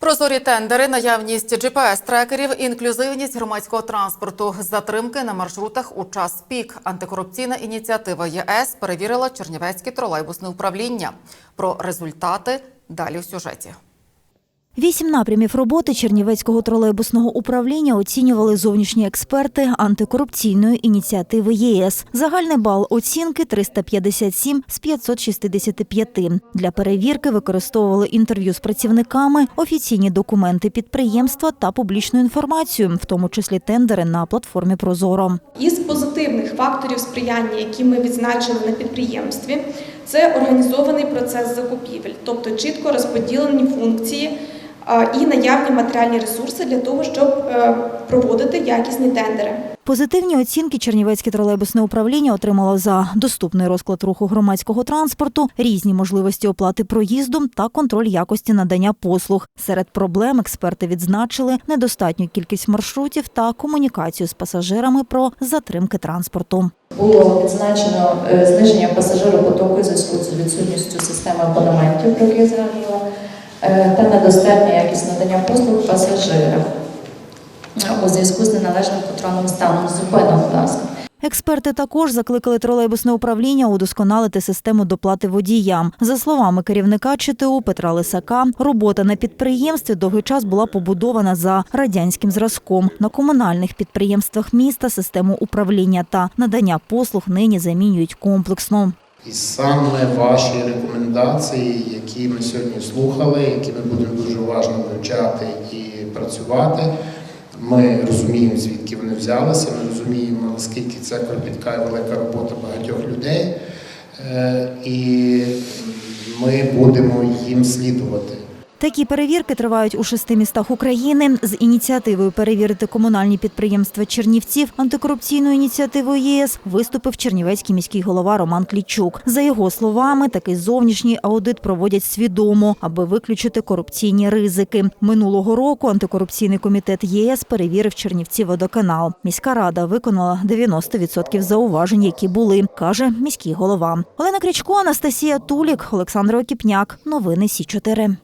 Прозорі тендери, наявність GPS-трекерів, інклюзивність громадського транспорту, затримки на маршрутах у час пік. Антикорупційна ініціатива ЄС перевірила Чернівецьке тролейбусне управління. Про результати далі в сюжеті. Вісім напрямів роботи Чернівецького тролейбусного управління оцінювали зовнішні експерти антикорупційної ініціативи ЄС. Загальний бал оцінки 357 з 565. Для перевірки використовували інтерв'ю з працівниками, офіційні документи підприємства та публічну інформацію, в тому числі тендери на платформі Прозоро. Із позитивних факторів сприяння, які ми відзначили на підприємстві, це організований процес закупівель, тобто чітко розподілені функції і наявні матеріальні ресурси для того, щоб е, проводити якісні тендери. Позитивні оцінки Чернівецьке тролейбусне управління отримало за доступний розклад руху громадського транспорту, різні можливості оплати проїзду та контроль якості надання послуг. Серед проблем експерти відзначили недостатню кількість маршрутів та комунікацію з пасажирами про затримки транспорту. Було відзначено е, зниження пасажиропотоку зв'язку з відсутністю системи абонементів, про які я згадувала, та недостатня якість надання послуг пасажирам е, у зв'язку з неналежним контрольним станом зупинок, будь ласка. Експерти також закликали тролейбусне управління удосконалити систему доплати водіям. За словами керівника ЧТУ Петра Лисака, робота на підприємстві довгий час була побудована за радянським зразком. На комунальних підприємствах міста систему управління та надання послуг нині замінюють комплексно. І саме ваші рекомендації, які ми сьогодні слухали, які ми будемо дуже уважно вивчати і працювати. Ми розуміємо, звідки вони взялися. Ми розуміємо, наскільки це кропітка і велика робота багатьох людей. Е, І ми будемо їм слідувати. Такі перевірки тривають у шести містах України. З ініціативою перевірити комунальні підприємства Чернівців антикорупційною ініціативою ЄС виступив Чернівецький міський голова Роман Клічук. За його словами, такий зовнішній аудит проводять свідомо, аби виключити корупційні ризики. Минулого року антикорупційний комітет ЄС перевірив Чернівці водоканал. Міська рада виконала 90% зауважень, які були, каже міський голова. Олена Крічко, Анастасія Тулік, Олександр Окіпняк. Новини Сі 4